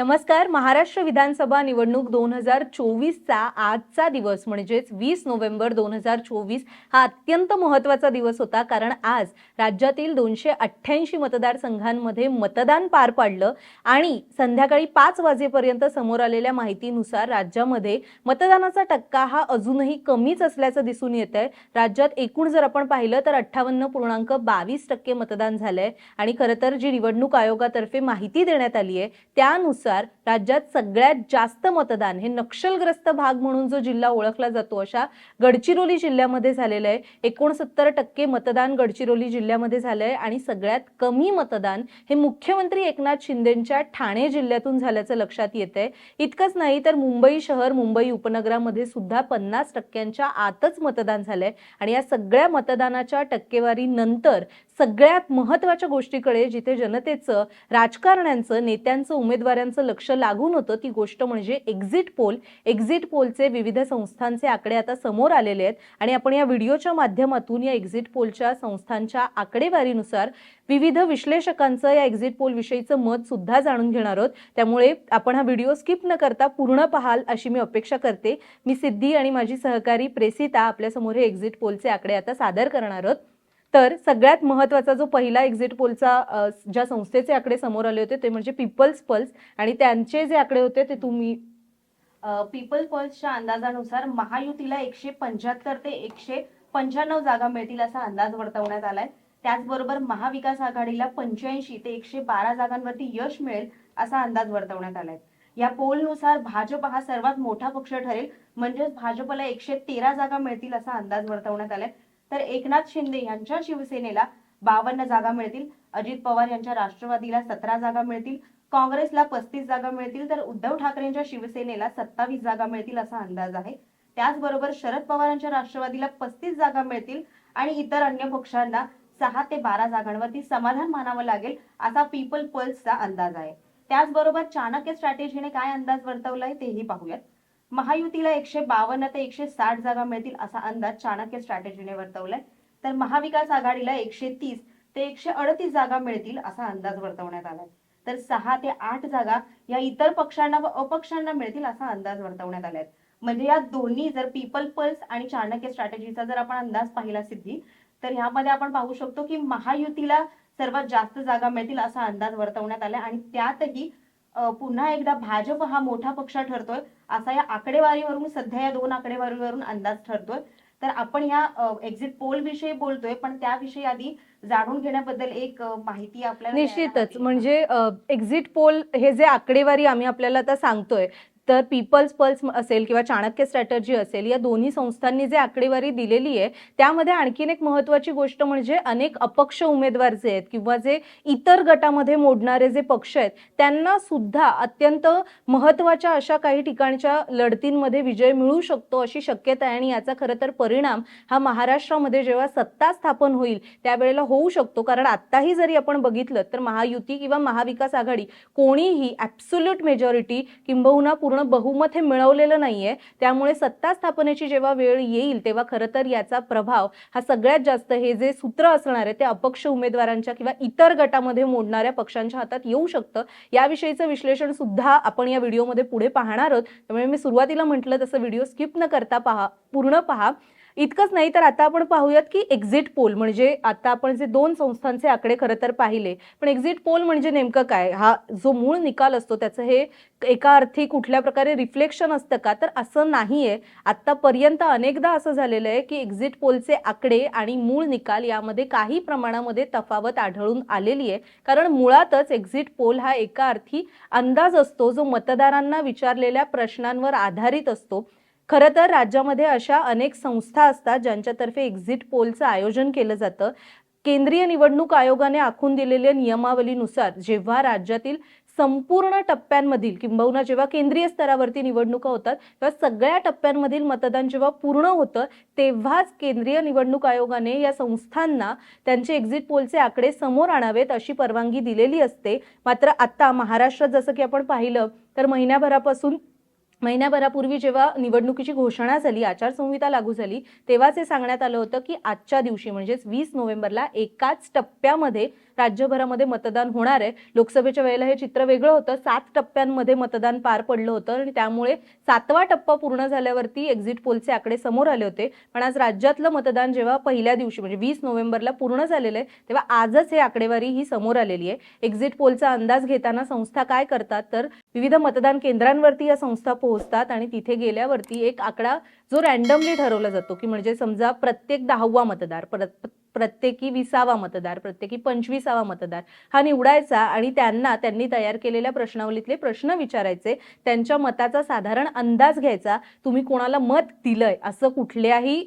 नमस्कार. महाराष्ट्र विधानसभा निवडणूक दोन हजार चोवीसचा आजचा दिवस म्हणजेच वीस नोव्हेंबर दोन हजार चोवीस हा अत्यंत महत्त्वाचा दिवस होता कारण आज राज्यातील दोनशे अठ्ठ्याऐंशी मतदारसंघांमध्ये मतदान पार पाडलं आणि संध्याकाळी पाच वाजेपर्यंत समोर आलेल्या माहितीनुसार राज्यामध्ये मतदानाचा टक्का हा अजूनही कमीच असल्याचं दिसून येत आहे राज्यात एकूण जर आपण पाहिलं तर अठ्ठावन्न पूर्णांक बावीस टक्के मतदान झालंय आणि खरं तर जी निवडणूक आयोगातर्फे माहिती देण्यात आली आहे त्यानुसार राज्यात सगळ्यात जास्त मतदान हे नक्षलग्रस्त भाग म्हणून जो जिल्हा ओळखला जातो अशा गडचिरोली जिल्ह्यामध्ये झालेलं आहे. एकोणसत्तर टक्के मतदान गडचिरोली जिल्ह्यामध्ये झालंय आणि सगळ्यात कमी मतदान हे मुख्यमंत्री एकनाथ शिंदेच्या ठाणे जिल्ह्यातून झाल्याचं लक्षात येत आहे इतकंच नाही तर मुंबई शहर मुंबई उपनगरामध्ये सुद्धा पन्नास टक्क्यांच्या आतच मतदान झालंय. आणि या सगळ्या मतदानाच्या टक्केवारीनंतर सगळ्यात महत्त्वाच्या गोष्टीकडे जिथे जनतेचं राजकारण्यांचं नेत्यांचं उमेदवारांचं लक्ष लागून होतं ती गोष्ट म्हणजे एक्झिट पोल एक्झिट पोलचे विविध संस्थांचे आकडे आता समोर आलेले आहेत. आणि आपण या व्हिडिओच्या माध्यमातून या एक्झिट पोलच्या संस्थांच्या आकडेवारीनुसार विविध विश्लेषकांचं या एक्झिट पोल विषयीचं मत सुद्धा जाणून घेणार आहोत. त्यामुळे आपण हा व्हिडिओ स्किप न करता पूर्ण पाहाल अशी मी अपेक्षा करते. मी सिद्धी आणि माझी सहकारी प्रेसिता आपल्यासमोर हे एक्झिट पोलचे आकडे आता सादर करणार आहोत. तर सगळ्यात महत्त्वाचा जो पहिला एक्झिट पोलचा ज्या संस्थेचे आकडे समोर आले होते ते म्हणजे पीपल्स पल्स आणि त्यांचे जे आकडे होते ते तुम्ही पीपल पल्सच्या अंदाजानुसार महायुतीला एकशे पंच्याहत्तर ते एकशे पंच्याण्णव जागा मिळतील असा अंदाज वर्तवण्यात आलाय. त्याचबरोबर महाविकास आघाडीला पंच्याऐंशी ते एकशे बारा जागांवरती यश मिळेल असा अंदाज वर्तवण्यात आलाय. या पोलनुसार भाजप हा सर्वात मोठा पक्ष ठरेल म्हणजेच भाजपला एकशे तेरा जागा मिळतील असा अंदाज वर्तवण्यात आलाय. तर एकनाथ शिंदे यांच्या शिवसेनेला बावन्न जागा मिळतील. अजित पवार यांच्या राष्ट्रवादीला सतरा जागा मिळतील. काँग्रेसला पस्तीस जागा मिळतील. तर उद्धव ठाकरेंच्या शिवसेनेला सत्तावीस जागा मिळतील असा अंदाज आहे. त्याचबरोबर शरद पवारांच्या राष्ट्रवादीला पस्तीस जागा मिळतील आणि इतर अन्य पक्षांना सहा ते बारा जागांवरती समाधान मानावं लागेल असा पीपल पल्सचा अंदाज आहे. त्याचबरोबर चाणक्य स्ट्रॅटेजीने काय अंदाज वर्तवलाय तेही पाहूयात. महायुतीला एकशे बावन्न ते एकशे साठ जागा मिळतील असा अंदाज चाणक्य स्ट्रॅटेजीने वर्तवलाय. तर महाविकास आघाडीला एकशे तीस ते एकशे अडतीस जागा मिळतील असा अंदाज वर्तवण्यात आलाय. तर सहा ते आठ जागा या इतर पक्षांना व अपक्षांना मिळतील असा अंदाज वर्तवण्यात आलाय. म्हणजे या दोन्ही जर पीपल पल्स आणि चाणक्य स्ट्रॅटेजीचा जर आपण अंदाज पाहिला सिद्धी तर ह्यामध्ये आपण पाहू शकतो की महायुतीला सर्वात जास्त जागा मिळतील असा अंदाज वर्तवण्यात आलाय आणि त्यातही पुन्हा एकदा भाजप हा मोठा पक्ष ठरतोय असा या आकडेवारीवरून सध्या या दोन आकडेवारीवरून अंदाज ठरतोय तर आपण ह्या एक्झिट पोल विषयी बोलतोय पण त्याविषयी आधी जाणून घेण्याबद्दल एक माहिती आपल्याला निश्चितच. म्हणजे एक्झिट पोल हे जे आकडेवारी आम्ही आपल्याला आता सांगतोय तर पीपल्स पल्स असेल किंवा चाणक्य स्ट्रॅटर्जी असेल या दोन्ही संस्थांनी जे आकडेवारी दिलेली आहे त्यामध्ये आणखीन एक महत्त्वाची गोष्ट म्हणजे अनेक अपक्ष उमेदवार जे आहेत किंवा जे इतर गटामध्ये मोडणारे जे पक्ष आहेत त्यांना सुद्धा अत्यंत महत्त्वाच्या अशा काही ठिकाणच्या लढतींमध्ये विजय मिळू शकतो अशी शक्यता आहे आणि याचा खरं तर परिणाम हा महाराष्ट्रामध्ये जेव्हा सत्ता स्थापन होईल त्यावेळेला होऊ शकतो. कारण आत्ताही जरी आपण बघितलं तर महायुती किंवा महाविकास आघाडी कोणीही ॲब्सोल्यूट मेजॉरिटी किंबहुना पूर्ण बहुमत हे मिळवलेलं नाहीये. त्यामुळे सत्ता स्थापनेची जेव्हा वेळ येईल तेव्हा खरं तर याचा प्रभाव हा सगळ्यात जास्त हे जे सूत्र असणार आहे ते अपक्ष उमेदवारांच्या किंवा इतर गटामध्ये मोडणाऱ्या पक्षांच्या हातात येऊ शकतं. याविषयीचं विश्लेषण सुद्धा आपण या व्हिडिओमध्ये पुढे पाहणार आहोत. त्यामुळे मी सुरुवातीला म्हटलं तसं व्हिडिओ स्किप न करता पहा पूर्ण पहा. इतकंच नाही तर आता आपण पाहूयात की एक्झिट पोल म्हणजे आता आपण जे दोन संस्थांचे आकडे खरं तर पाहिले पण एक्झिट पोल म्हणजे नेमकं काय? हा जो मूळ निकाल असतो त्याचं हे एका अर्थी कुठल्या प्रकारे रिफ्लेक्शन असतं का? तर असं नाही आहे आत्तापर्यंत अनेकदा असं झालेलं आहे की एक्झिट पोलचे आकडे आणि मूळ निकाल यामध्ये काही प्रमाणामध्ये तफावत आढळून आलेली आहे. कारण मुळातच एक्झिट पोल हा एका अर्थी अंदाज असतो जो मतदारांना विचारलेल्या प्रश्नांवर आधारित असतो. खरं तर राज्यामध्ये अशा अनेक संस्था असतात ज्यांच्यातर्फे एक्झिट पोलचं आयोजन केलं जातं. केंद्रीय निवडणूक आयोगाने आखून दिलेल्या नियमावलीनुसार जेव्हा राज्यातील संपूर्ण टप्प्यांमधील किंबहुना जेव्हा केंद्रीय स्तरावरती निवडणुका होतात तेव्हा सगळ्या टप्प्यांमधील मतदान जेव्हा पूर्ण होतं तेव्हाच केंद्रीय निवडणूक आयोगाने या संस्थांना त्यांचे एक्झिट पोलचे आकडे समोर आणावेत अशी परवानगी दिलेली असते. मात्र आता महाराष्ट्रात जसं की आपण पाहिलं तर महिन्याभरापासून महिन्याभरापूर्वी जेव्हा निवडणुकीची घोषणा झाली आचारसंहिता लागू झाली तेव्हाच हे सांगण्यात आलं होतं की आजच्या दिवशी म्हणजेच वीस नोव्हेंबरला एकाच टप्प्यामध्ये राज्यभरामध्ये मतदान होणार आहे. लोकसभेच्या वेळेला हे चित्र वेगळं होतं. सात टप्प्यांमध्ये मतदान पार पडलं होतं आणि त्यामुळे सातवा टप्पा पूर्ण झाल्यावरती एक्झिट पोलचे आकडे समोर आले होते. पण आज राज्यातलं मतदान जेव्हा पहिल्या दिवशी म्हणजे वीस नोव्हेंबरला पूर्ण झालेलं आहे तेव्हा आजच हे आकडेवारी ही समोर आलेली आहे. एक्झिट पोलचा अंदाज घेताना संस्था काय करतात? तर विविध मतदान केंद्रांवरती या संस्था पोहोचतात आणि तिथे गेल्यावरती एक आकडा जो रॅन्डमली ठरवला जातो की म्हणजे समजा प्रत्येक दहावा मतदार परत प्रत्येकी विसावा मतदार प्रत्येकी पंचवीसावा मतदार हा निवडायचा आणि त्यांना त्यांनी तयार केलेल्या प्रश्नावलीतले प्रश्न विचारायचे त्यांच्या मताचा साधारण अंदाज घ्यायचा तुम्ही कोणाला मत दिलंय असं कुठल्याही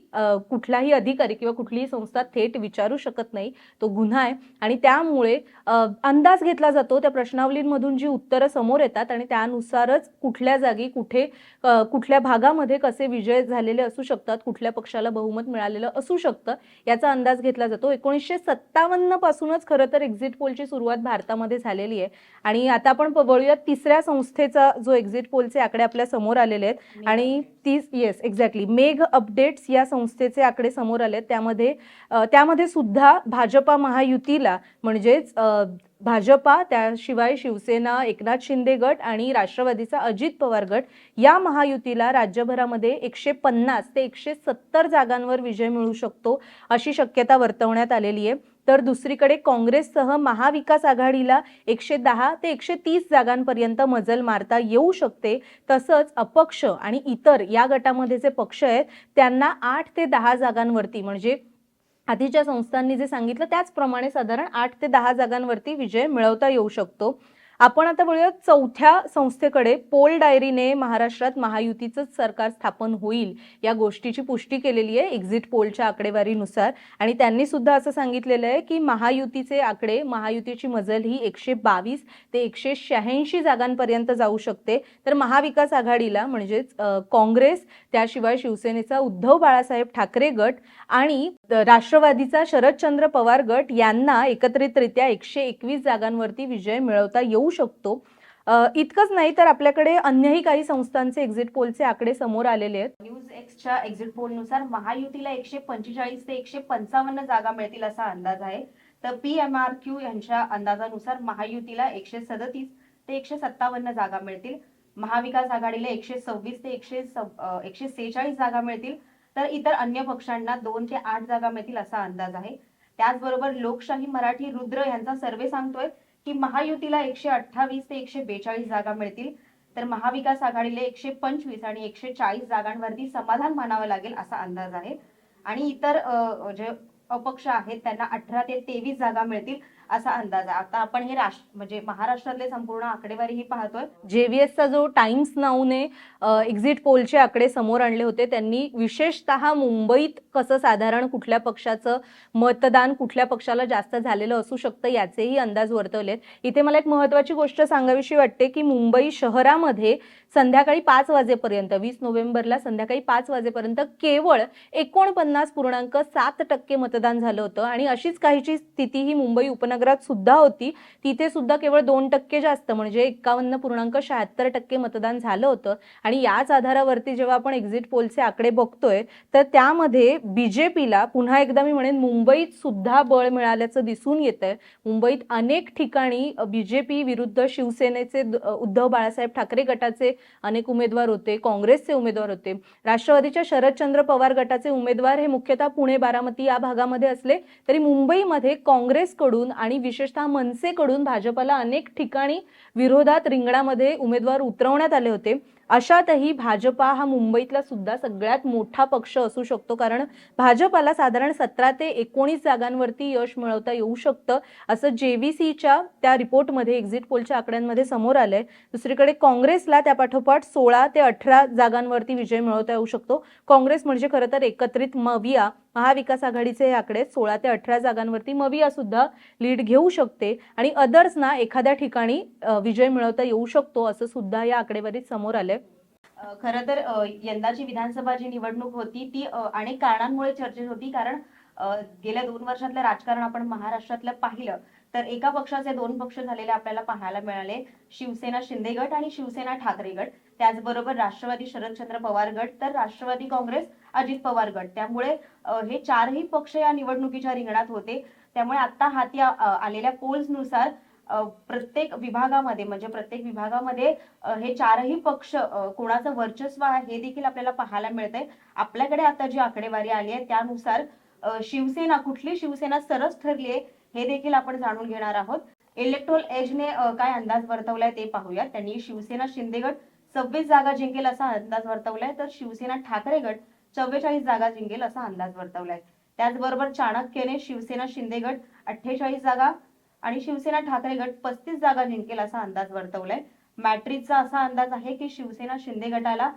कुठलाही अधिकारी किंवा कुठलीही संस्था थेट विचारू शकत नाही तो गुन्हा आहे. आणि त्यामुळे अंदाज घेतला जातो त्या प्रश्नावलींमधून जी उत्तरं समोर येतात आणि त्यानुसारच कुठल्या जागी कुठे कुठल्या भागामध्ये कसे विजय झालेले असू शकतात कुठल्या पक्षाला बहुमत मिळालेलं असू शकतं याचा अंदाज घेतला जातो. एकोणीसशे सत्तावन्न पासूनच खरं तर एक्झिट पोलची सुरुवात भारतामध्ये झालेली आहे. आणि आता आपण वळूयात तिसऱ्या संस्थेचा जो एक्झिट पोलचे आकडे आपल्यासमोर आलेले आहेत. आणि तीस येस एक्झॅक्टली मेघ अपडेट्स या संस्थेचे आकडे समोर आले आहेत त्यामध्ये त्यामध्ये सुद्धा भाजपा महायुतीला म्हणजेच भाजपा त्याशिवाय शिवसेना एकनाथ शिंदे गट आणि राष्ट्रवादीचा अजित पवार गट या महायुतीला राज्यभरामध्ये एकशे पन्नास ते एकशे सत्तर जागांवर विजय मिळू शकतो अशी शक्यता वर्तवण्यात आलेली आहे. तर दुसरीकडे काँग्रेससह महाविकास आघाडीला एकशे दहा ते एकशे तीस जागांपर्यंत मजल मारता येऊ शकते. तसंच अपक्ष आणि इतर या गटामध्ये जे पक्ष आहेत त्यांना आठ ते दहा जागांवरती म्हणजे आधीच्या संस्थांनी जे सांगितलं त्याचप्रमाणे साधारण आठ ते दहा जागांवरती विजय मिळवता येऊ शकतो. आपण आता बोलूया चौथ्या संस्थेकडे पोल डायरीने महाराष्ट्रात महायुतीचंच सरकार स्थापन होईल या गोष्टीची पुष्टी केलेली आहे एक्झिट पोलच्या आकडेवारीनुसार. आणि त्यांनी सुद्धा असं सांगितलेलं आहे की महायुतीचे आकडे महायुतीची मजल ही एकशे बावीस ते एकशे शहाऐंशी जागांपर्यंत जाऊ शकते. तर महाविकास आघाडीला म्हणजेच काँग्रेस त्याशिवाय शिवसेनेचा उद्धव बाळासाहेब ठाकरे गट आणि राष्ट्रवादीचा शरदचंद्र पवार गट यांना एकत्रितरित्या एकशे एकवीस जागांवरती विजय मिळवता येऊ शकतो. इतकंच नाही तर आपल्याकडे अन्यही काही संस्थांचे एक्झिट पोलचे आकडे समोर आलेले आहेत. न्यूज एक्सच्या एक्झिट पोलनुसार महायुतीला एकशे पंचेचाळीस ते एकशे पंचावन्न जागा मिळतील असा अंदाज आहे. तर पी एम आर क्यू यांच्या अंदाजानुसार महायुतीला एकशे सदतीस ते एकशे सत्तावन्न जागा मिळतील. महाविकास आघाडीला एकशे सव्वीस ते एकशे एकशे सेहेचाळीस जागा मिळतील. तर इतर अन्य पक्षांना दोन ते आठ जागा मिळतील असा अंदाज आहे. त्याचबरोबर लोकशाही मराठी रुद्र यांचा सर्वे सांगतोय की महायुतीला एकशे अठ्ठावीस ते एकशे बेचाळीस जागा मिळतील. तर महाविकास आघाडीला एकशे पंचवीस आणि एकशे चाळीस जागांवरती समाधान मानावं लागेल असा अंदाज आहे. आणि इतर जे अपक्ष आहेत त्यांना अठरा ते तेवीस जागा मिळतील. असा अंदाज आहे. आता आपण हे राष्ट्र म्हणजे महाराष्ट्रातले संपूर्ण आकडेवारी ही पाहतोय. जेव्हीएसचा जो टाइम्स नाऊने एक्झिट पोलचे आकडे समोर आणले होते त्यांनी विशेषतः मुंबईत कसं साधारण कुठल्या पक्षाचं मतदान कुठल्या पक्षाला जास्त झालेलं असू शकतं याचेही अंदाज वर्तवलेत. इथे मला एक महत्वाची गोष्ट सांगावीशी वाटते की मुंबई शहरामध्ये संध्याकाळी पाच वाजेपर्यंत वीस नोव्हेंबरला संध्याकाळी पाच वाजेपर्यंत केवळ एकोणपन्नास पूर्णांक सात टक्के मतदान झालं होतं. आणि अशीच काहीची स्थिती ही मुंबई उपनगरात सुद्धा होती. तिथे सुद्धा केवळ दोन टक्के जास्त म्हणजे एक्कावन्न पूर्णांक शहात्तर टक्के मतदान झालं होतं. आणि याच आधारावरती जेव्हा आपण एक्झिट पोलचे आकडे बघतोय तर त्यामध्ये बीजेपीला पुन्हा एकदा मी म्हणेन मुंबईत सुद्धा बळ मिळाल्याचं दिसून येत आहे मुंबईत अनेक ठिकाणी बीजेपी विरुद्ध शिवसेनेचे द- उद्धव बाळासाहेब ठाकरे गटाचे अनेक उमेदवार होते काँग्रेसचे उमेदवार होते. राष्ट्रवादीच्या शरदचंद्र पवार गटाचे उमेदवार हे मुख्यतः पुणे बारामती या भागामध्ये असले तरी मुंबईमध्ये काँग्रेसकडून आणि विशेषतः मनसेकडून भाजपला अनेक ठिकाणी विरोधात रिंगणामध्ये उमेदवार उतरवण्यात आले होते. अशातही भाजपा हा मुंबईतला सुद्धा सगळ्यात मोठा पक्ष असू शकतो कारण भाजपाला साधारण सतरा ते एकोणीस जागांवरती यश मिळवता येऊ शकतं असं जेव्हीसीच्या त्या रिपोर्टमध्ये एक्झिट पोलच्या आकड्यांमध्ये समोर आलंय. दुसरीकडे काँग्रेसला त्यापाठोपाठ सोळा ते अठरा जागांवरती विजय मिळवता येऊ शकतो. काँग्रेस म्हणजे खरं तर एकत्रित मविया. महाविकास आघाडीचे हे आकडे सोळा ते अठरा जागांवरती मविया सुद्धा लीड घेऊ शकते आणि अदर्सना एखाद्या ठिकाणी विजय मिळवता येऊ शकतो असं सुद्धा या आकडेवारीत समोर आलंय. खरं तर यंदाची विधानसभा जी निवडणूक होती ती अनेक कारणांमुळे चर्चेत होती. कारण गेल्या दोन वर्षातलं राजकारण आपण महाराष्ट्रातलं पाहिलं तर एका पक्षाचे दोन पक्ष झालेले आपल्याला पाहायला मिळाले. शिवसेना शिंदे गट आणि शिवसेना ठाकरे गट. त्याचबरोबर राष्ट्रवादी शरदचंद्र पवार गट. तर राष्ट्रवादी काँग्रेस अजित पवार गट त्यामुळे हे चारही पक्ष या निवडणुकीच्या रिंगणात होते. त्यामुळे आता हाती आलेल्या पोल्सनुसार प्रत्येक विभागामध्ये म्हणजे प्रत्येक विभागामध्ये हे चारही पक्ष कोणाचं वर्चस्व आहे हे देखील आपल्याला पाहायला मिळतंय. आपल्याकडे आता जी आकडेवारी आली आहे त्यानुसार शिवसेना कुठली शिवसेना सरस ठरली आहे हे देखील आपण जाणून घेणार आहोत. इलेक्ट्रोल एजने काय अंदाज वर्तवलाय ते पाहूया त्यांनी शिवसेना शिंदे गट सव्वीस जागा जिंकेल असा अंदाज वर्तवलाय. तर शिवसेना ठाकरे गट चव्वेचाळीस जागा जिंकेल असा अंदाज वर्तवलाय. त्याचबरोबर चाणक्यने शिवसेना शिंदे गट अठ्ठेचाळीस जागा आणि शिवसेना ठाकरे गट पस्तीस जागा जिंकेल असा अंदाज वर्तवलाय. मॅट्रिकचा असा अंदाज आहे की शिवसेना शिंदे गटाला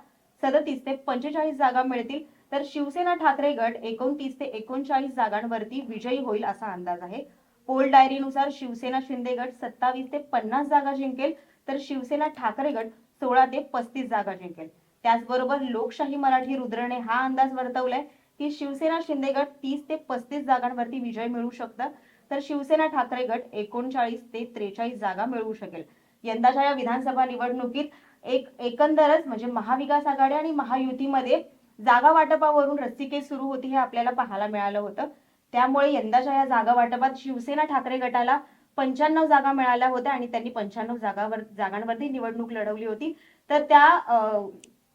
सदतीस ते पंचेचाळीस जागा मिळतील तर शिवसेना ठाकरे गट एकोणतीस ते एकोणचाळीस जागांवरती विजयी होईल असा अंदाज आहे. पोल डायरीनुसार शिवसेना शिंदे गट सत्तावीस ते पन्नास जागा जिंकेल तर शिवसेना ठाकरे गट सोळा ते पस्तीस जागा जिंकेल. त्याचबरोबर लोकशाही मराठी रुद्रने हा अंदाज वर्तवलाय की शिवसेना शिंदे गट तीस ते पस्तीस जागांवरती विजय मिळू शकतं. तर शिवसेना ठाकरे गट एकोणचाळीस ते त्रेचाळीस जागा मिळवू शकेल. यंदाच्या या विधानसभा निवडणुकीत एक एकंदरच म्हणजे महाविकास आघाडी आणि महायुतीमध्ये जागा वाटपावरून रस्सीकेस सुरू होती हे आपल्याला पाहायला मिळालं होतं. त्यामुळे यंदाच्या या जागा वाटपात शिवसेना ठाकरे गटाला पंच्याण्णव जागा मिळाल्या होत्या आणि त्यांनी पंच्याण्णव जागावर जागांवरती निवडणूक लढवली होती. तर त्या अं,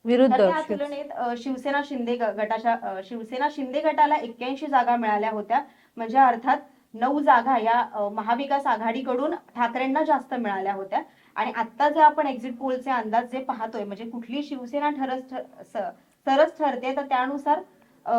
विरुद्ध त्या तुलनेत शिवसेना शिंदे गटाच्या शिवसेना शिंदे गटाला एक्क्याऐंशी जागा मिळाल्या होत्या. म्हणजे अर्थात नऊ जागा या महाविकास आघाडीकडून ठाकरेंना जास्त मिळाल्या होत्या. आणि आता जे आपण एक्झिट पोलचे अंदाज जे पाहतोय म्हणजे कुठली शिवसेना ठरस सरस ठरते तर त्यानुसार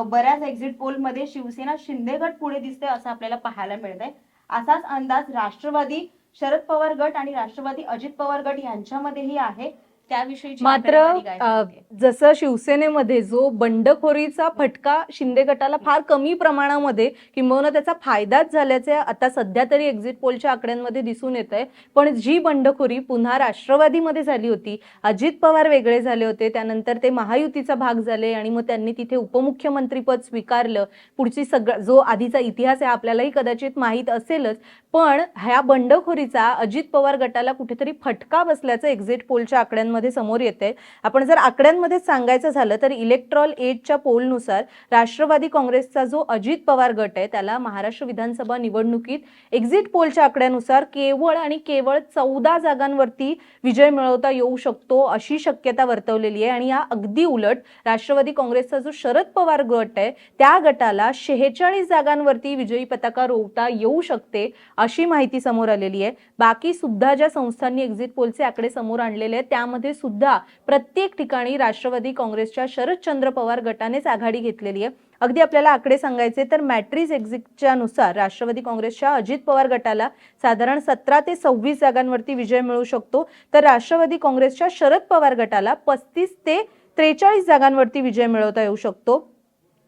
बऱ्याच एक्झिट पोलमध्ये शिवसेना शिंदे गट पुढे दिसते असं आपल्याला पाहायला मिळतंय. असाच अंदाज राष्ट्रवादी शरद पवार गट आणि राष्ट्रवादी अजित पवार गट यांच्यामध्येही आहे. त्याविषयीची मात्र अ? जसं शिवसेनेमध्ये जो बंडखोरीचा फटका शिंदे गटाला फार कमी प्रमाणामध्ये किंबहुना त्याचा फायदाच झाल्याचे आता सध्या तरी एक्झिट पोलच्या आकड्यांमध्ये दिसून येत आहे पण जी बंडखोरी पुन्हा राष्ट्रवादीमध्ये झाली होती अजित पवार वेगळे झाले होते त्यानंतर ते महायुतीचा भाग झाले आणि मग त्यांनी तिथे उपमुख्यमंत्रीपद स्वीकारलं. पुढची सगळं जो आधीचा इतिहास आहे आपल्यालाही कदाचित माहीत असेलच. पण ह्या बंडखोरीचा अजित पवार गटाला कुठेतरी फटका बसल्याचं एक्झिट पोलच्या आकड्यांमध्ये समोर येते आपण जर आकड्यांमध्ये सांगायचं झालं तर इलेक्ट्रॉल एजच्या पोलनुसार राष्ट्रवादी काँग्रेसचा जो अजित पवार गट आहे त्याला महाराष्ट्र विधानसभा निवडणुकीत एक्झिट पोलच्या आकड्यानुसार केवळ आणि केवळ चौदा जागांवरती विजय मिळवता येऊ शकतो अशी शक्यता वर्तवलेली आहे. आणि या अगदी उलट राष्ट्रवादी काँग्रेसचा जो शरद पवार गट आहे त्या गटाला शेहेचाळीस जागांवरती विजयी पताका रोवता येऊ शकते अशी माहिती समोर आलेली आहे. बाकी सुद्धा ज्या संस्थांनी एक्झिट पोलचे आकडे समोर आणलेले आहेत त्यामध्ये सुद्धा प्रत्येक ठिकाणी राष्ट्रवादी काँग्रेसच्या शरदचंद्र पवार गटानेच आघाडी घेतलेली आहे. अगदी आपल्याला आकडे सांगायचे तर मॅट्रिस एक्झिटच्या नुसार राष्ट्रवादी काँग्रेसच्या अजित पवार गटाला साधारण सतरा ते सव्वीस जागांवरती विजय मिळू शकतो. तर राष्ट्रवादी काँग्रेसच्या शरद पवार गटाला पस्तीस ते त्रेचाळीस जागांवरती विजय मिळवता येऊ शकतो.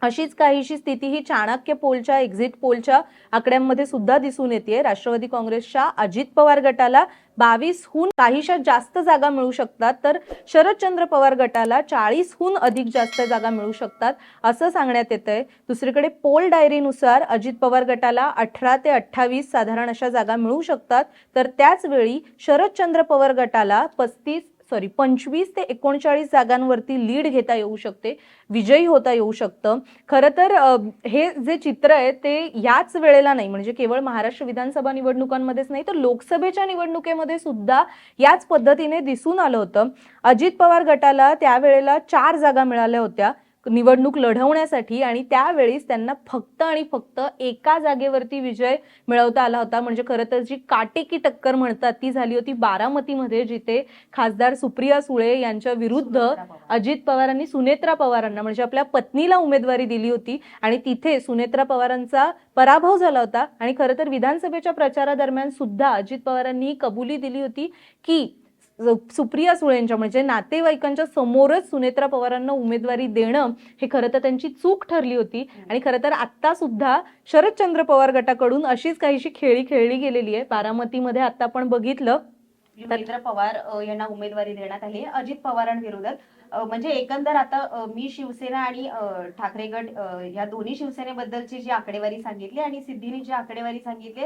अशीच काहीशी स्थिती ही चाणक्य पोलच्या एक्झिट पोलच्या आकड्यांमध्ये सुद्धा दिसून येते राष्ट्रवादी काँग्रेसच्या अजित पवार गटाला बावीसहून काहीशा जास्त जागा मिळू शकतात तर शरदचंद्र पवार गटाला चाळीसहून अधिक जास्त जागा मिळू शकतात असं सांगण्यात येत आहे दुसरीकडे पोल डायरीनुसार अजित पवार गटाला अठरा ते अठ्ठावीस साधारण अशा जागा मिळू शकतात. तर त्याच वेळी शरदचंद्र पवार गटाला पस्तीस सॉरी पंचवीस ते एकोणचाळीस जागांवरती लीड घेता येऊ शकते विजयी होता येऊ शकतं. खरं तर हे जे चित्र आहे ते याच वेळेला नाही म्हणजे केवळ महाराष्ट्र विधानसभा निवडणुकांमध्येच नाही तर लोकसभेच्या निवडणुकीमध्ये सुद्धा याच पद्धतीने दिसून आलं होतं. अजित पवार गटाला त्यावेळेला चार जागा मिळाल्या होत्या. निवडणूक लढवण्यासाठी आणि त्यावेळीच त्यांना फक्त आणि फक्त एका जागेवरती विजय मिळवता आला होता म्हणजे खरं तर जी काटेकी टक्कर म्हणतात ती झाली होती बारामतीमध्ये जिथे खासदार सुप्रिया सुळे यांच्या विरुद्ध. अजित पवारांनी सुनेत्रा पवारांना म्हणजे आपल्या पत्नीला उमेदवारी दिली होती आणि तिथे सुनेत्रा पवारांचा पराभव झाला होता आणि खरं तर विधानसभेच्या प्रचारादरम्यान सुद्धा अजित पवारांनी कबुली दिली होती की सुप्रिया सुळेंच्या म्हणजे नातेवाईकांच्या समोरच सुनेत्रा पवारांना उमेदवारी देणं हे खरं तर त्यांची चूक ठरली होती. आणि खरं तर आता सुद्धा शरदचंद्र पवार गटाकडून अशीच काहीशी खेळी खेळली गेलेली आहे. बारामतीमध्ये आता आपण बघितलं. युगेंद्र पवार यांना उमेदवारी देण्यात आली अजित पवारांविरोधात म्हणजे एकंदर आता मी शिवसेना आणि ठाकरे गट ह्या दोन्ही शिवसेनेबद्दलची जी आकडेवारी सांगितली आणि सिद्धीने जी आकडेवारी सांगितली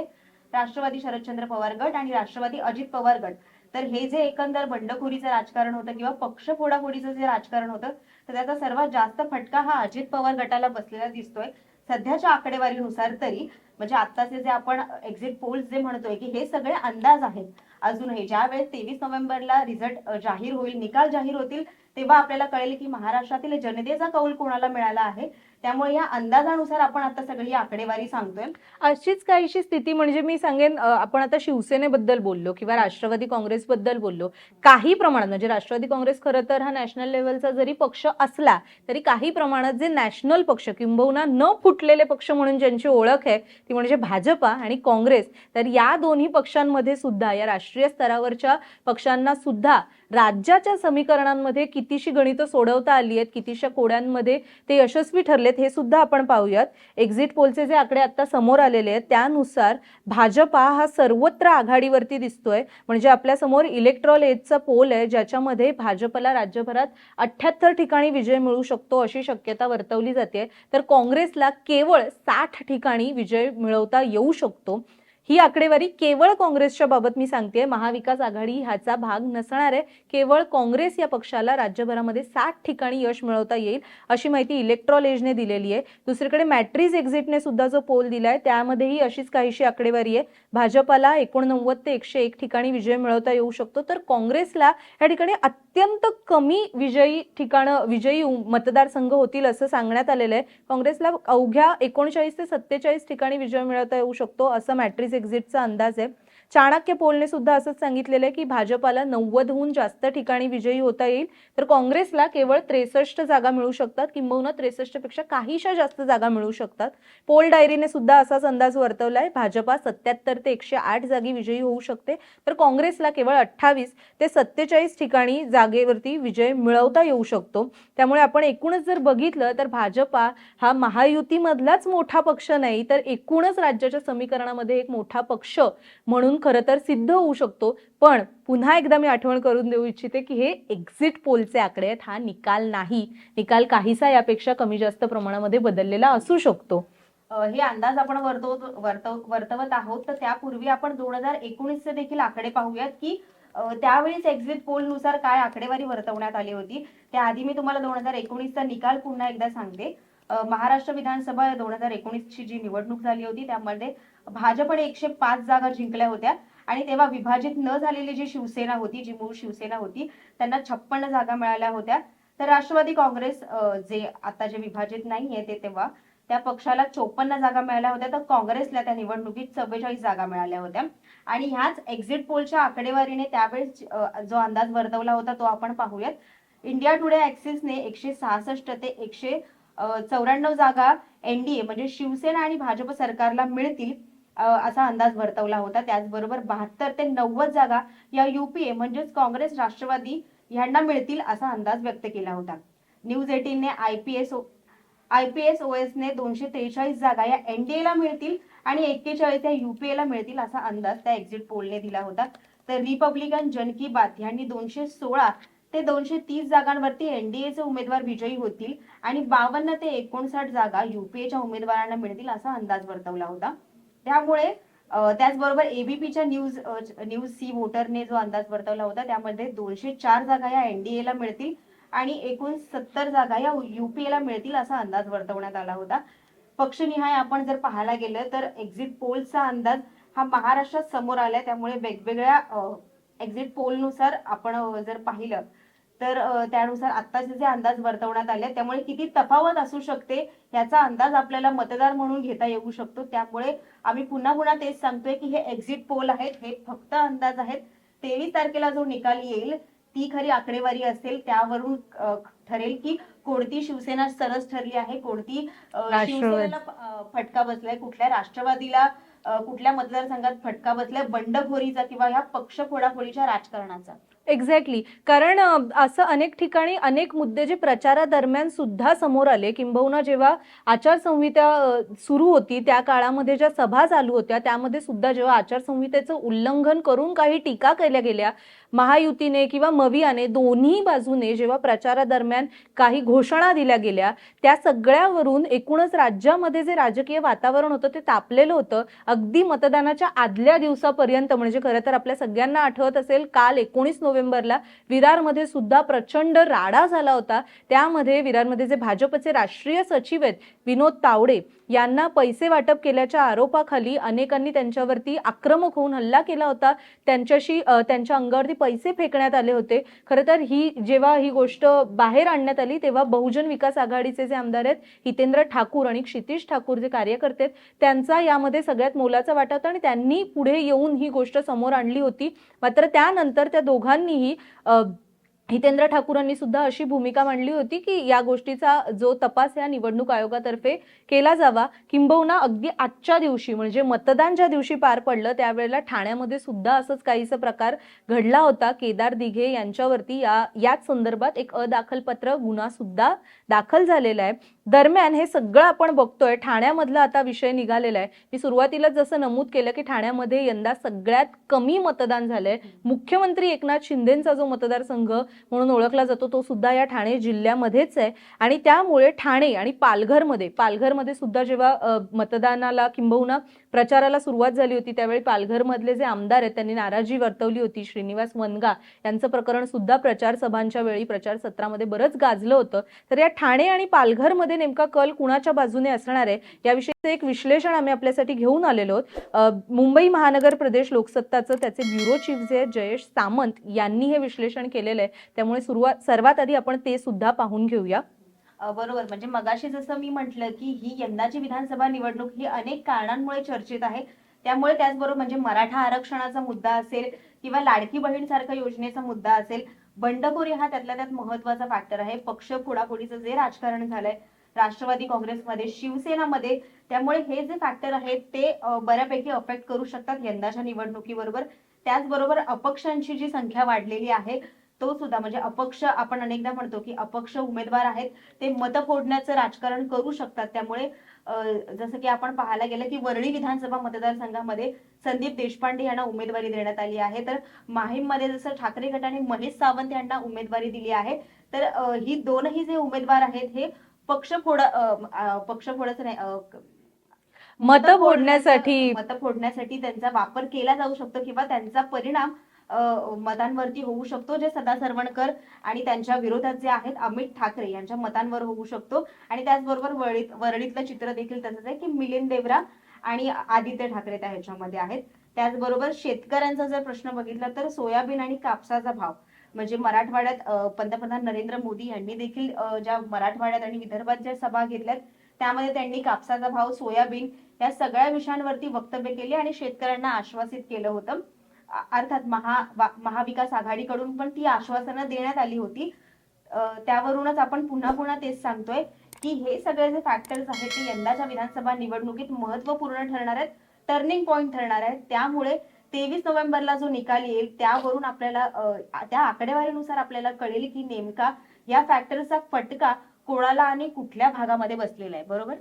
राष्ट्रवादी शरदचंद्र पवार गट आणि राष्ट्रवादी अजित पवार गट. तर हे जे एकंदर बंडखोरीचं राजकारण होतं किंवा पक्ष फोडाफोडीचं जे राजकारण होतं तर त्याचा सर्वात जास्त फटका हा अजित पवार गटाला बसलेला दिसतोय. सध्याच्या आकडेवारीनुसार तरी म्हणजे आत्ताचे जे आपण एक्झिट पोल्स जे म्हणतोय की हे सगळे अंदाज आहेत. अजूनही ज्या वेळेस तेवीस नोव्हेंबरला रिझल्ट जाहीर होईल निकाल जाहीर होतील तेव्हा आपल्याला कळेल की महाराष्ट्रातील जनतेचा कौल कोणाला मिळाला आहे. त्यामुळे या अंदाजानुसार आपण आता सगळी आकडेवारी सांगतोय. अशीच काहीशी स्थिती म्हणजे मी सांगेन आपण आता शिवसेनेबद्दल बोललो किंवा राष्ट्रवादी काँग्रेसबद्दल बोललो काही प्रमाणात म्हणजे राष्ट्रवादी काँग्रेस खरं तर हा नॅशनल लेवलचा जरी पक्ष असला तरी काही प्रमाणात जे नॅशनल पक्ष किंबहुना न फुटलेले पक्ष म्हणून ज्यांची ओळख आहे ती म्हणजे भाजपा आणि काँग्रेस. तर या दोन्ही पक्षांमध्ये सुद्धा या राष्ट्रीय स्तरावरच्या पक्षांना सुद्धा राज्याच्या समीकरणांमध्ये कितीशी गणितं सोडवता आली आहेत कितीशा कोड्यांमध्ये ते यशस्वी ठरले ठरलेत हे सुद्धा आपण पाहूयात. एक्झिट पोलचे जे आकडे आता समोर आलेले आहेत त्यानुसार भाजपा हा सर्वत्र आघाडीवरती दिसतोय. म्हणजे आपल्यासमोर इलेक्ट्रॉल एजचा पोल आहे ज्याच्यामध्ये भाजपला राज्यभरात अठ्ठ्याहत्तर ठिकाणी विजय मिळू शकतो अशी शक्यता वर्तवली जाते. तर काँग्रेसला केवळ साठ ठिकाणी विजय मिळवता येऊ शकतो. ही आकडेवारी केवळ काँग्रेसच्या बाबत मी सांगते महाविकास आघाडी ह्याचा भाग नसणार आहे. केवळ काँग्रेस या पक्षाला राज्यभरामध्ये सात ठिकाणी यश मिळवता येईल अशी माहिती इलेक्ट्रॉल एजने दिलेली आहे. दुसरीकडे मॅट्रीज एक्झिटने सुद्धा जो पोल दिलाय त्यामध्येही अशीच काहीशी आकडेवारी आहे. भाजपाला एकोणनव्वद ते एकशे एक ठिकाणी विजय मिळवता येऊ शकतो. तर काँग्रेसला या ठिकाणी अत्यंत कमी विजयी ठिकाणं विजयी मतदारसंघ होतील असं सांगण्यात आलेलं आहे. काँग्रेसला अवघ्या एकोणचाळीस ते सत्तेचाळीस ठिकाणी विजय मिळवता येऊ शकतो असं मॅट्रिक्स एक्झिटचा अंदाज आहे. चाणक्य पोलने सुद्धा असंच सांगितलेलं आहे की भाजपाला नव्वदहून जास्त ठिकाणी विजयी होता येईल. तर काँग्रेसला केवळ त्रेसष्ट जागा मिळू शकतात. किंबहुना त्रेसष्टपेक्षा काहीशा जास्त जागा मिळू शकतात. पोल डायरीने सुद्धा असाच अंदाज वर्तवलाय. भाजपा सत्याहत्तर ते एकशे आठ जागी विजयी होऊ शकते. तर काँग्रेसला केवळ अठ्ठावीस ते सत्तेचाळीस ठिकाणी जागेवरती विजय मिळवता येऊ शकतो. त्यामुळे आपण एकूणच जर बघितलं तर भाजपा हा महायुतीमधलाच मोठा पक्ष नाही तर एकूणच राज्याच्या समीकरणामध्ये एक मोठा पक्ष म्हणून खरं तर सिद्ध होऊ शकतो. पण पुन्हा एकदा मी आठवण करून देऊ इच्छिते की हे एक्झिट पोलचे आकडे आहेत. हा निकाल नाही. निकाल काहीसा यापेक्षा कमी जास्त प्रमाणामध्ये बदललेला असू शकतो. हे अंदाज आपण वर्तवत वर्तव वर्तवत आहोत. तर त्यापूर्वी आपण दोन हजार एकोणीसचे देखील आकडे पाहूयात की अ, त्यावेळीच एक्झिट पोलनुसार काय आकडेवारी वर्तवण्यात आली होती. त्याआधी मी तुम्हाला दोन हजार एकोणीसचा निकाल पुन्हा एकदा सांगते. महाराष्ट्र विधानसभा दोन हजार एकोणीसची जी निवडणूक झाली होती त्यामध्ये भाजपने एकशे पाच जागा जिंकल्या होत्या. आणि तेव्हा विभाजित न झालेली जी शिवसेना होती जी मूळ शिवसेना होती त्यांना छप्पन्न जागा मिळाल्या होत्या. तर राष्ट्रवादी काँग्रेस जे आता जे विभाजित नाहीये ते तेव्हा त्या पक्षाला चोपन्न जागा मिळाल्या होत्या. तर काँग्रेसला त्या निवडणुकीत चव्वेचाळीस जागा मिळाल्या होत्या. आणि ह्याच एक्झिट पोलच्या आकडेवारीने त्यावेळेस जो अंदाज वर्तवला होता तो आपण पाहूयात. इंडिया टुडे ऍक्सिसने एकशे सहासष्ट ते एकशे चौऱ्याण्णव जागा एनडीए म्हणजे शिवसेना आणि भाजप सरकारला मिळतील असा अंदाज वर्तवला होता. त्याचबरोबर बहात्तर ते नव्वद जागा या युपीए म्हणजेच काँग्रेस राष्ट्रवादी यांना मिळतील असा अंदाज व्यक्त केला होता. न्यूज एटीनने आयपीएस ओ एसने दोनशे त्रेचाळीस जागा या एनडीएला मिळतील आणि एक्केचाळीस या युपीएला मिळतील असा अंदाज त्या एक्झिट पोलने दिला होता. तर रिपब्लिकन जन की बात यांनी दोनशे सोळा ते दोनशे तीस जागांवरती एनडीएचे उमेदवार विजयी होतील आणि बावन्न ते एकोणसाठ जागा युपीएच्या उमेदवारांना मिळतील असा अंदाज वर्तवला होता. त्यामुळे त्याचबरोबर एबीपीच्या न्यूज न्यूज सी वोटरने जो अंदाज वर्तवला होता त्यामध्ये दोनशे चार जागा या एनडीए ला मिळतील आणि एकूण सत्तर जागा या युपीएला मिळतील असा अंदाज वर्तवण्यात आला होता. पक्षनिहाय आपण जर पाहायला गेलं तर एक्झिट पोलचा अंदाज हा महाराष्ट्रात समोर आलाय. त्यामुळे वेगवेगळ्या एक्झिट पोलनुसार आपण जर पाहिलं तर त्यानुसार आत्ताचे जे अंदाज वर्तवण्यात आले त्यामुळे किती तफावत असू शकते याचा अंदाज आपल्याला मतदार म्हणून घेता येऊ शकतो. त्यामुळे आम्ही पुन्हा पुन्हा तेच सांगतोय की हे एक्झिट पोल आहेत हे फक्त अंदाज आहेत. तेवीस तारखेला जो निकाल येईल ती खरी आकडेवारी असेल त्यावरून ठरेल की कोणती शिवसेना सरस ठरली आहे कोणती. शिवसेनेला फटका बसलाय कुठल्या राष्ट्रवादीला कुठल्या मतदारसंघात फटका बसलाय बंडखोरीचा किंवा ह्या पक्ष फोडाफोडीच्या राजकारणाचा. एक्झॅक्टली कारण असं अनेक ठिकाणी अनेक मुद्दे जे प्रचारादरम्यान सुद्धा समोर आले. किंबहुना जेव्हा आचारसंहिता सुरू होती त्या काळामध्ये ज्या सभा चालू होत्या त्यामध्ये सुद्धा जेव्हा आचारसंहितेचं उल्लंघन करून काही टीका केल्या गेल्या महायुतीने किंवा मवियाने दोन्ही बाजूने जेव्हा प्रचारादरम्यान काही घोषणा दिल्या गेल्या त्या सगळ्यावरून एकूणच राज्यामध्ये जे राजकीय वातावरण होतं ते तापलेलं होतं. अगदी मतदानाच्या आदल्या दिवसापर्यंत म्हणजे खरं तर आपल्या सगळ्यांना आठवत असेल काल एकोणीस नोव्हेंबरला विरारमध्ये सुद्धा प्रचंड राडा झाला होता. त्यामध्ये विरारमध्ये जे भाजपचे राष्ट्रीय सचिव आहेत विनोद तावडे यांना पैसे वाटप केल्याच्या आरोपाखाली अनेकांनी त्यांच्यावरती आक्रमक होऊन हल्ला केला होता. त्यांच्याशी त्यांच्या अंगावरती पैसे फेकण्यात आले होते. खरं तर ही जेव्हा ही गोष्ट बाहेर आणण्यात आली तेव्हा बहुजन विकास आघाडीचे जे आमदार आहेत हितेंद्र ठाकूर आणि क्षितिश ठाकूर जे कार्यकर्ते आहेत त्यांचा यामध्ये सगळ्यात मोलाचा वाटा होता आणि त्यांनी पुढे येऊन ही गोष्ट समोर आणली होती. मात्र त्यानंतर त्या दोघांनीही हितेंद्र ठाकूरांनी सुद्धा अशी भूमिका मांडली होती की या गोष्टीचा जो तपास या निवडणूक आयोगातर्फे केला जावा किंबहुना अगदी आजच्या दिवशी म्हणजे मतदान ज्या दिवशी पार पडलं त्यावेळेला ठाण्यामध्ये सुद्धा असंच काहीसा प्रकार घडला होता. केदार दिघे यांच्यावरती या याच संदर्भात एक अदाखलपत्र गुन्हा सुद्धा दाखल झालेला आहे. दरम्यान हे सगळं आपण बघतोय. ठाण्यामधला आता विषय निघालेला आहे. मी सुरुवातीला जसं नमूद केलं की ठाण्यामध्ये यंदा सगळ्यात कमी मतदान झालंय. मुख्यमंत्री एकनाथ शिंदेचा जो मतदारसंघ म्हणून ओळखला जातो तो सुद्धा या ठाणे जिल्ह्यामध्येच आहे. आणि त्यामुळे ठाणे आणि पालघरमध्ये पालघरमध्ये सुद्धा जेव्हा मतदानाला किंबहुना प्रचाराला सुरुवात झाली होती. त्यावेळी पालघरमधले जे आमदार आहेत त्यांनी नाराजी वर्तवली होती. श्रीनिवास वनगा यांचं प्रकरण सुद्धा प्रचार सभांच्या वेळी प्रचार सत्रामध्ये बरंच गाजलं होतं. तर या ठाणे आणि पालघरमध्ये नेमका कल कुणाच्या बाजूने असणार आहे याविषयीचं एक विश्लेषण आम्ही आपल्यासाठी घेऊन आलेलो आहोत. मुंबई महानगर प्रदेश लोकसत्ताचं त्याचे ब्युरो चीफ जे आहेत जयेश सामंत यांनी हे विश्लेषण केलेलं आहे. त्यामुळे सुरुवात सर्वात आधी आपण ते सुद्धा पाहून घेऊया. बरोबर. म्हणजे मगाशी जसं मी म्हटलं की ही यंदाची विधानसभा निवडणूक ही अनेक कारणांमुळे चर्चेत आहे. त्यामुळे त्याचबरोबर म्हणजे मराठा आरक्षणाचा मुद्दा असेल किंवा लाडकी बहीण सारखा योजनेचा मुद्दा असेल बंडखोरी हा त्यातल्या त्यात महत्त्वाचा फॅक्टर आहे. पक्ष फोडाफोडीचं जे राजकारण झालंय राष्ट्रवादी काँग्रेसमध्ये शिवसेनामध्ये त्यामुळे हे जे फॅक्टर आहेत ते बऱ्यापैकी अफेक्ट करू शकतात यंदाच्या निवडणुकीबरोबर. त्याचबरोबर अपक्षांची जी संख्या वाढलेली आहे तो सुद्धा म्हणजे अपक्ष आपण अनेकदा म्हणतो की अपक्ष उमेदवार आहेत ते मत फोडण्याचं राजकारण करू शकतात. त्यामुळे जसं की आपण पाहायला गेलं की वरळी विधानसभा मतदारसंघामध्ये संदीप देशपांडे यांना उमेदवारी देण्यात आली आहे. तर माहीममध्ये जसं ठाकरे गटाने महेश सावंत यांना उमेदवारी दिली आहे. तर ही दोनही जे उमेदवार आहेत हे पक्ष फोड पक्ष फोडच नाही मत फोडण्यासाठी मत फोडण्यासाठी त्यांचा वापर केला जाऊ शकतो किंवा त्यांचा परिणाम मतांवरती होऊ शकतो जे सदा सरवणकर आणि त्यांच्या विरोधात जे आहेत अमित ठाकरे यांच्या मतांवर होऊ शकतो. आणि त्याचबरोबर वरळीत वरळीतलं चित्र देखील तसंच आहे की मिलिंद देवरा आणि आदित्य ठाकरे त्या ह्याच्यामध्ये आहेत. त्याचबरोबर शेतकऱ्यांचा जर प्रश्न बघितला तर सोयाबीन आणि कापसाचा भाव म्हणजे मराठवाड्यात पंतप्रधान नरेंद्र मोदी यांनी देखील ज्या मराठवाड्यात आणि विदर्भात ज्या सभा घेतल्यात त्यामध्ये त्यांनी कापसाचा भाव सोयाबीन या सगळ्या विषयांवरती वक्तव्य केले आणि शेतकऱ्यांना आश्वासित केलं होतं. अर्थात महा महाविकास आघाडीकडून पण ती आश्वासनं देण्यात आली होती. त्यावरूनच आपण पुन्हा पुन्हा तेच सांगतोय की हे सगळे जे फॅक्टर्स आहेत ते यंदाच्या विधानसभा निवडणुकीत महत्त्वपूर्ण ठरणार आहेत टर्निंग पॉइंट ठरणार आहेत. त्यामुळे तेवीस नोव्हेंबरला जो निकाल येईल त्यावरून आपल्याला त्या आकडेवारीनुसार आपल्याला कळेल की नेमका या फॅक्टरचा फटका कोणाला आणि कुठल्या भागामध्ये बसलेला आहे. बरोबर?